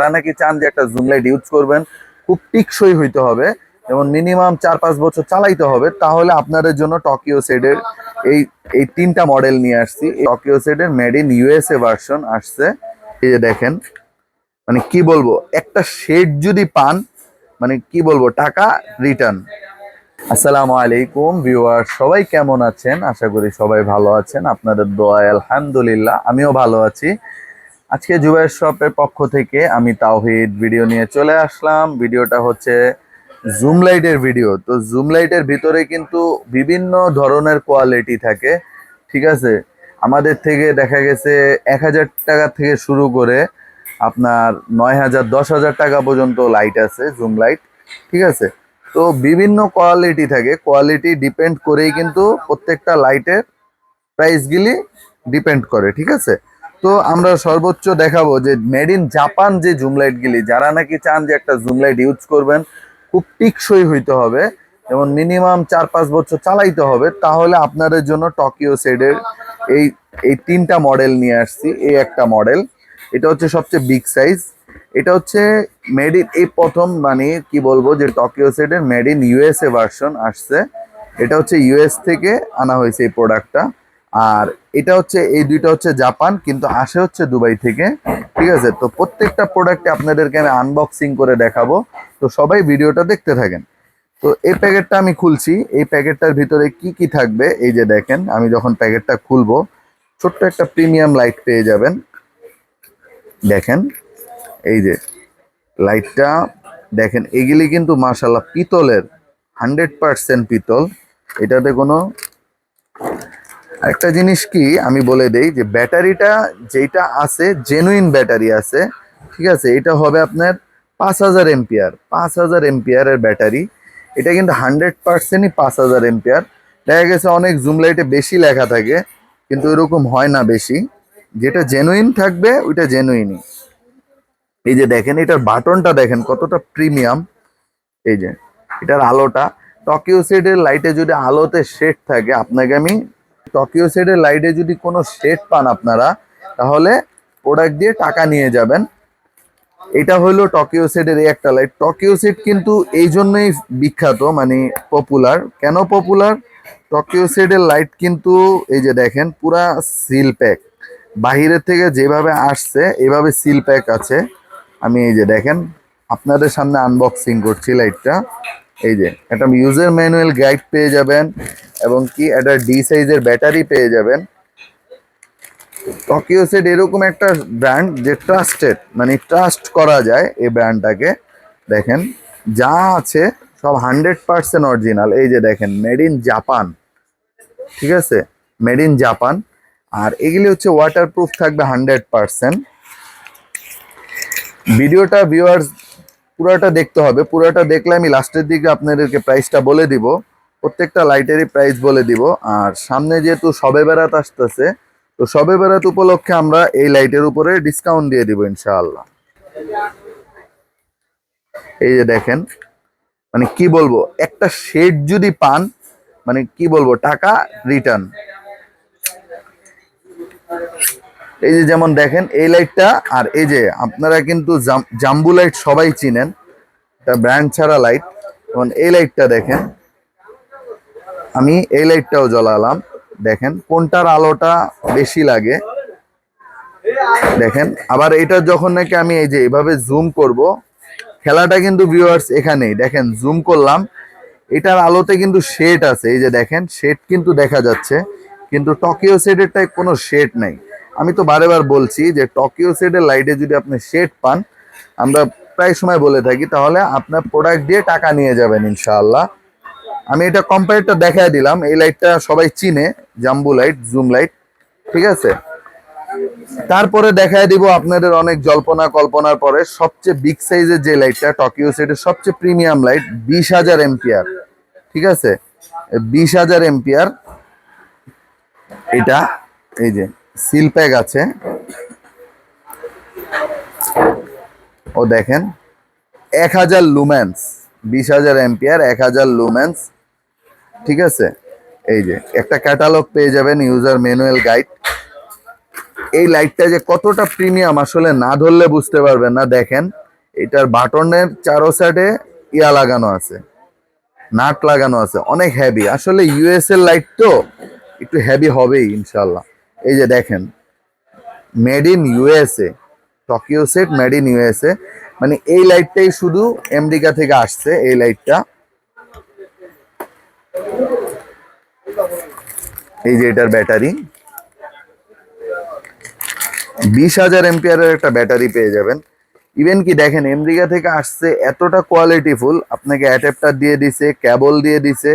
তারা নাকি চান যে একটা জুম লাইট ইউজ করবেন, খুব টিকসই হইতে হবে এবং মিনিমাম চার পাঁচ বছর চালাইতে হবে। তাহলে আপনাদের জন্য টকিও সেডের এই এই তিনটা মডেল নিয়ে আসছি। টকিও সেডের মেড ইন ইউএসএ ভার্সন আসছে। এই যে দেখেন মানে কি বলব, একটা শেড যদি পান মানে কি বলব, টাকা রিটার্ন আসসালামু আলাইকুম ভিউয়ার সবাই কেমন আছেন? আশা করি সবাই ভালো আছেন। আপনাদের দোয়ায় আলহামদুলিল্লাহ, আমিও ভালো আছি। আজকে জুবাইর শপের পক্ষ থেকে আমি তাওহিদ ভিডিও নিয়ে চলে আসলাম। ভিডিওটা হচ্ছে জুম লাইটের ভিডিও। তো জুম লাইটের ভিতরে কিন্তু বিভিন্ন ধরনের কোয়ালিটি থাকে, ঠিক আছে? আমাদের থেকে দেখা গেছে এক হাজার টাকা থেকে শুরু করে আপনার নয় হাজার, দশ হাজার টাকা পর্যন্ত লাইট আছে, জুম লাইট, ঠিক আছে? তো বিভিন্ন কোয়ালিটি থাকে। কোয়ালিটি ডিপেন্ড করেই কিন্তু প্রত্যেকটা লাইটের প্রাইসগুলি ডিপেন্ড করে, ঠিক আছে? তো আমরা সর্বোচ্চ দেখাবো যে মেড ইন জাপান যে জুম লাইটগুলি যারা নাকি চান যে একটা জুম লাইট ইউজ করবেন, খুব টিকসই হইতে হবে এবং মিনিমাম চার পাঁচ বছর চালাইতে হবে। তাহলে আপনাদের জন্য টকিও সেডের এই এই তিনটা মডেল নিয়ে আসছি, এই একটা মডেল এটা হচ্ছে সবচেয়ে বিগ সাইজ এটা হচ্ছে মেড ইন এই প্রথম মানে কি বলব যে টকিও সেডের মেড ইন ইউএসএ ভার্সন আসছে। এটা হচ্ছে ইউএস থেকে আনা হয়েছে এই প্রোডাক্টটা আর এটা হচ্ছে, এই দুইটা হচ্ছে জাপান, কিন্তু আসে হচ্ছে দুবাই থেকে, ঠিক আছে? তো প্রত্যেকটা প্রোডাক্টে আপনাদেরকে আমি আনবক্সিং করে দেখাবো। তো সবাই ভিডিওটা দেখতে থাকেন। তো এই প্যাকেটটা আমি খুলছি। এই প্যাকেটটার ভিতরে কি কি থাকবে? এই যে দেখেন, আমি যখন প্যাকেটটা খুলবো, ছোট্ট একটা প্রিমিয়াম লাইট পেয়ে যাবেন। দেখেন, এই যে লাইটটা, দেখেন, এগুলি কিন্তু মার্শাল্লাহ পিতলের হান্ড্রেড পিতল। এটাতে কোনো একটা জিনিস কি, আমি বলে দেই যে ব্যাটারিটা যেটা আছে জেনুইন ব্যাটারি আছে, ঠিক আছে, এটা হবে আপনার পাঁচ হাজার এমপিয়ার পাঁচ হাজার এমপিয়ারের ব্যাটারি। এটা কিন্তু হান্ড্রেড পার্সেন্টই পাঁচ হাজার এমপিয়ার দেখা গেছে অনেক জুম লাইটে বেশি লেখা থাকে, কিন্তু এরকম হয় না বেশি। যেটা জেনুইন থাকবে, ওইটা জেনুইনই এই যে দেখেন, এটার বাটনটা দেখেন, কতটা প্রিমিয়াম এই যে, এটার আলোটা। টকিও সেটের লাইটে যদি আলোতে শেড থাকে, আপনাকে আমি টকিও সেটের লাইটে যদি কোনো শেড পান আপনারা, তাহলে প্রোডাক্ট দিয়ে টাকা নিয়ে যাবেন। এটা হলো টকিও সেটের এই একটা লাইট টকিও সেট কিন্তু এই জন্যই বিখ্যাত মানে পপুলার কেন পপুলার টকিও সেটের লাইট কিন্তু এই যে দেখেন, পুরা সিল প্যাক বাহিরের থেকে যেভাবে আসছে, এভাবে সিল প্যাক আছে। আমি এই যে দেখেন, আপনাদের সামনে আনবক্সিং করছি লাইটটা এই যে, একটা ইউজার ম্যানুয়াল গাইড পেয়ে যাবেন এবং কি একটা ডি সাইজের ব্যাটারি পেয়ে যাবেন। টকিও সেট এরকম একটা ব্র্যান্ড যে ট্রাস্টেড মানে ট্রাস্ট করা যায় এই ব্র্যান্ডটাকে দেখেন, যা আছে সব হান্ড্রেড পার্সেন্ট অরিজিনাল এই যে দেখেন মেড ইন জাপান ঠিক আছে? মেড ইন জাপান আর এগুলি হচ্ছে ওয়াটারপ্রুফ থাকবে হান্ড্রেড পার্সেন্ট ভিডিওটা ভিউয়ার্স পুরোটা দেখতে হবে। পুরোটা দেখলে আমি লাস্টের দিকে আপনাদেরকে প্রাইসটা বলে দিব। প্রত্যেকটা লাইটেরই প্রাইস বলে দিব। আর সামনে যেহেতু সবে বেড়াত আসতেছে, তো সবে বেড়াত উপলক্ষে আমরা এই লাইটের উপরে ডিসকাউন্ট দিয়ে দিব ইনশাআল্লাহ। এই যে দেখেন মানে কি বলব, একটা শেড যদি পান মানে কি বলব, টাকা রিটার্ন এই যে যেমন দেখেন, এই লাইটটা আর এই যে আপনারা কিন্তু জাম- জাম্বু লাইট সবাই চিনেন, এটা ব্র্যান্ড ছাড়া লাইট যেমন এই লাইটটা দেখেন, আমি এই লাইটটাও জ্বলালাম। দেখেন কোনটার আলোটা বেশি লাগে। দেখেন, আবার এটা যখন নাকি আমি এই যে এভাবে জুম করব, খেলাটা কিন্তু ভিউয়ার্স এখানেই। দেখেন জুম করলাম, এটার আলোতে কিন্তু শেড আছে। এই যে দেখেন শেড কিন্তু দেখা যাচ্ছে, কিন্তু টকিও শেডেরটায় কোনো শেড নাই। আমি তো বারে বার বলছি যে টকিও শেডের লাইটে যদি আপনি শেড পান, আমরা প্রায় সময় বলে থাকি, তাহলে আপনার প্রোডাক্ট দিয়ে টাকা নিয়ে যাবেন ইনশাআল্লাহ। আমি এটা কম্পারেটর দেখায় দিলাম, এই লাইটটা সবাই চিনে জাম্বু লাইট জুম লাইট ঠিক আছে? তারপরে দেখায় দিব আপনাদের অনেক জল্পনা কল্পনার পরে সবচেয়ে বিগ সাইজের যে লাইটটা টকিও সেটের সবচেয়ে প্রিমিয়াম লাইট বিশ হাজার এম্পিয়ার ঠিক আছে? বিশ হাজার এম্পিয়ার এটা, এই যে সিল প্যাক আছে। ও দেখেন, এক হাজার লুমেন্স বিশ হাজার এম্পিয়ার এক হাজার লুমেন্স ঠিক আছে? এই যে, একটা ক্যাটালগ পেয়ে যাবেন ইউজার ম্যানুয়াল গাইড এই লাইটটা যে কতটা প্রিমিয়াম আসলে না ধরলে বুঝতে পারবেন না। দেখেন, এটার বাটনের চারো সাইডে ইয়া লাগানো আছে, নাট লাগানো আছে, অনেক হেভি আসলে ইউএস এর লাইট তো একটু হেভি হবেই ইনশাল্লাহ এই যে দেখেন made in USA Tokyo set made in USA মানে এই লাইটটাই শুধু আমেরিকা থেকে আসছে, এই লাইটটা এই যে এটার ব্যাটারি। বিশ হাজার এমপিয়ারের একটা ব্যাটারি পেয়ে যাবেন। ইভেন কি দেখেন, আমেরিকা থেকে আসছে, এতটা কোয়ালিটিফুল আপনাকে অ্যাডাপ্টার দিয়ে দিছে কেবল দিয়ে দিছে।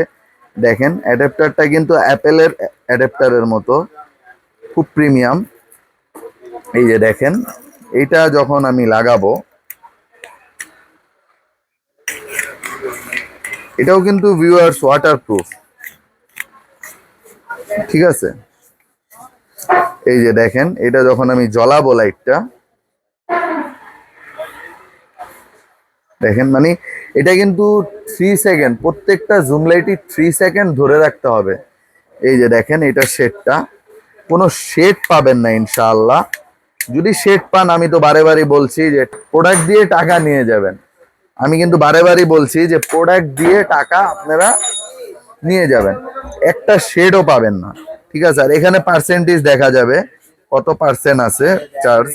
দেখেন অ্যাডাপ্টারটা কিন্তু অ্যাপেলের অ্যাডাপ্টারের মতো। খুব প্রিমিয়াম। এই যে দেখেন, এইটা যখন আমি লাগাবো, এটাও কিন্তু ভিউয়ার্স ওয়াটার প্রুফ ঠিক আছে? এই যে দেখেন, এটা যখন আমি জ্বলাবো লাইটটা দেখেন মানে এটা কিন্তু থ্রি সেকেন্ড প্রত্যেকটা জুম লাইটই থ্রি সেকেন্ড ধরে রাখতে হবে। এই যে দেখেন, এটা শেডটা কোনো শেড পাবেন না, ইনশাআল্লাহ। যদি শেড পান, আমি তো বারে বারে বলছি যে প্রোডাক্ট দিয়ে টাকা নিয়ে যাবেন। আমি কিন্তু বারে বারে বলছি যে প্রোডাক্ট দিয়ে টাকা আপনারা নিয়ে যাবেন। একটা শেডও পাবেন না। ঠিক আছে? আর এখানে পার্সেন্টেজ দেখা যাবে। কত পার্সেন্ট আছে? চার্জ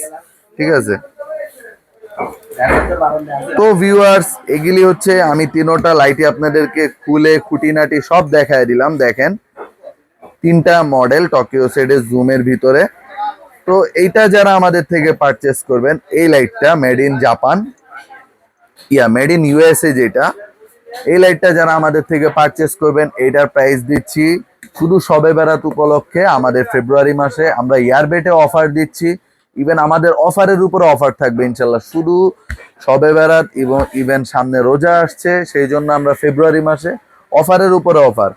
ঠিক আছে? তো ভিউয়ার্স এগুলি হচ্ছে আমি তিনোটা লাইটই আপনাদেরকে খুলে খুঁটিনাটি সব দেখায় দিলাম। দেখেন তিনটা মডেল টোকিও সেটের জুমের ভিতরে। তো এইটা যারা আমাদের থেকে পারচেস করবেন, এই লাইটটা মেড ইন জাপান ইয়া মেড ইন ইউএসএ যেটা। এই লাইটটা যারা আমাদের থেকে পারচেস করবেন, এইটার প্রাইস দিচ্ছি। শুধু সবে বেড়াত উপলক্ষে আমাদের ফেব্রুয়ারি মাসে আমরা ইয়ারবেটে অফার দিচ্ছি। ইভেন আমাদের অফারের উপরে অফার থাকবে ইনশাল্লাহ। শুধু সবে বেড়াত এবং ইভেন সামনে রোজা আসছে, সেই জন্য আমরা ফেব্রুয়ারি মাসে অফারের উপরে অফার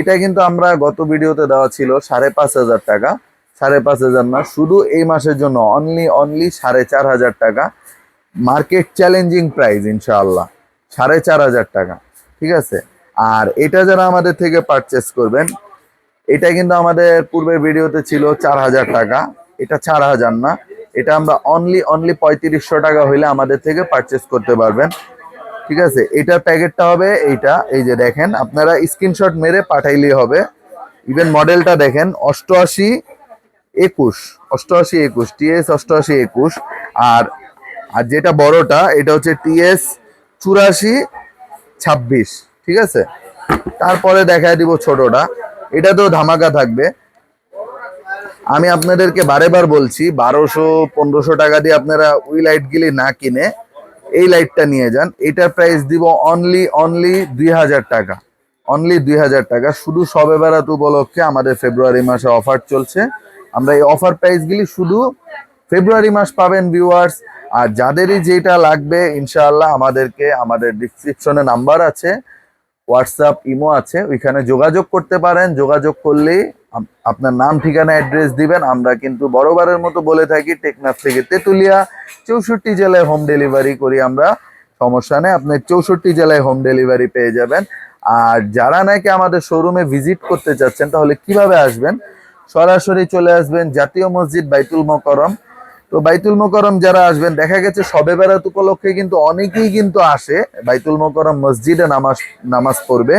এটা কিন্তু আমরা গত ভিডিওতে দেওয়া ছিল সাড়ে পাঁচ হাজার টাকা। সাড়ে পাঁচ হাজার না, শুধু এই মাসের জন্য অনলি অনলি সাড়ে চার হাজার টাকা। মার্কেট চ্যালেঞ্জিং প্রাইস ইনশাআল্লাহ। সাড়ে চার হাজার টাকা, ঠিক আছে? আর এটা যারা আমাদের থেকে পারচেস করবেন, এটা কিন্তু আমাদের পূর্বের ভিডিওতে ছিল চার হাজার টাকা। এটা চার হাজার না, এটা আমরা অনলি অনলি পঁয়ত্রিশশো টাকা হইলে আমাদের থেকে পারচেস করতে পারবেন। ঠিক আছে? এটার প্যাকেটটা হবে, এইটা, এই যে দেখেন, আপনারা স্ক্রিনশট মেরে পাঠাইলেই হবে। ইভেন মডেলটা দেখেন, অষ্টআশি একুশ অষ্টআশি একুশ টিএস অষ্টআশি একুশ। আর আর যেটা বড়টা, এটা হচ্ছে টিএস চুরাশি ছাব্বিশ, ঠিক আছে? তারপরে দেখায় দিব ছোটটা। এটা তো ধামাকা থাকবে। আমি আপনাদেরকে বারে বার বলছি, বারোশো, পনেরোশো টাকা দিয়ে আপনারা ওই লাইটগুলি না কিনে এই লাইটটা নিয়ে যান, এটার প্রাইস দিব অনলি অনলি দুই হাজার টাকা। অনলি দুই হাজার টাকা। শুধু সবে বেড়াত উপলক্ষে আমাদের ফেব্রুয়ারি মাসে অফার চলছে। আমরা এই অফার প্রাইসগুলি শুধু ফেব্রুয়ারি মাস পাবেন ভিউয়ার্স আর যাদেরই যেটা লাগবে, ইনশাআল্লাহ আমাদেরকে, আমাদের ডিসক্রিপশনে নাম্বার আছে হোয়াটসঅ্যাপ ইমো আছে, ওইখানে যোগাযোগ করতে পারেন। যোগাযোগ করলেই আপনার নাম, ঠিকানা অ্যাড্রেস দিবেন। আমরা কিন্তু বড়বারের মতো বলে থাকি, টেকনাফ থেকে তেতুলিয়া, চৌষট্টি জেলায় হোম ডেলিভারি করি আমরা। সমস্যা নেই, আপনি চৌষট্টি জেলায় হোম ডেলিভারি পেয়ে যাবেন। আর যারা নাকি আমাদের শোরুমে ভিজিট করতে চাচ্ছেন, তাহলে কীভাবে আসবেন? সরাসরি চলে আসবেন জাতীয় মসজিদ বাইতুল মোকরম তো বাইতুল মোকরম যারা আসবেন, দেখা গেছে সবে বেড়াত উপলক্ষে কিন্তু অনেকেই কিন্তু আসে। বাইতুল মোকরম মসজিদে নামাজ নামাজ পড়বে।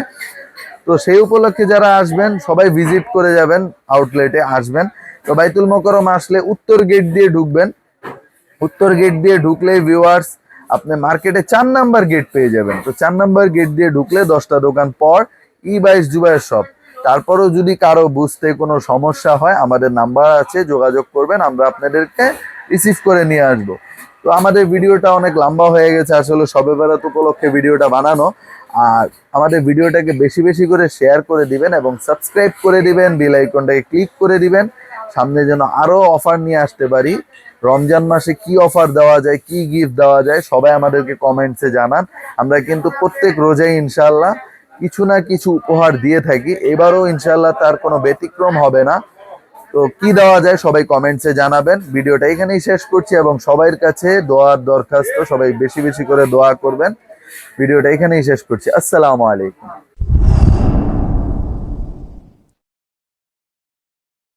তো সেই উপলক্ষে যারা আসবেন, সবাই ভিজিট করে যাবেন আউটলেটে আসবেন। তো বাইতুল মোকরম আসলে উত্তর গেট দিয়ে ঢুকবেন। উত্তর গেট দিয়ে ঢুকলে ভিউয়ার্স আপনি মার্কেটে চার নাম্বার গেট পেয়ে যাবেন। তো চার নাম্বার গেট দিয়ে ঢুকলে দশটা দোকান পর ই বাইশ জুবাইয়ের শপ তারপরেও যদি কারও বুঝতে কোনো সমস্যা হয়, আমাদের নাম্বার আছে, যোগাযোগ করবেন, আমরা আপনাদেরকে রিসিভ করে নিয়ে আসব। তো আমাদের ভিডিওটা অনেক লম্বা হয়ে গেছে, আসলে সবে বেড়াত উপলক্ষে ভিডিওটা বানানো। আর আমাদের ভিডিওটাকে বেশি বেশি করে শেয়ার করে দিবেন এবং সাবস্ক্রাইব করে দিবেন বেল আইকনটাকে ক্লিক করে দিবেন, সামনে যেন আরও অফার নিয়ে আসতে পারি। রমজান মাসে কি অফার দেওয়া যায়, কি গিফট দেওয়া যায়, সবাই আমাদেরকে কমেন্টসে জানান। আমরা কিন্তু প্রত্যেক রোজাই ইনশাল্লাহ কিছু না কিছু উপহার দিয়ে থাকি। এবারও ইনশাল্লাহ তার কোনো ব্যতিক্রম হবে না। তো কি দেওয়া যায় সবাই কমেন্টসে জানাবেন। ভিডিওটা এখানেই শেষ করছি এবং সবার কাছে দোয়ার দরখাস্ত, সবাই বেশি বেশি করে দোয়া করবেন। ভিডিওটা এখানেই শেষ করছি। আসসালামু আলাইকুম।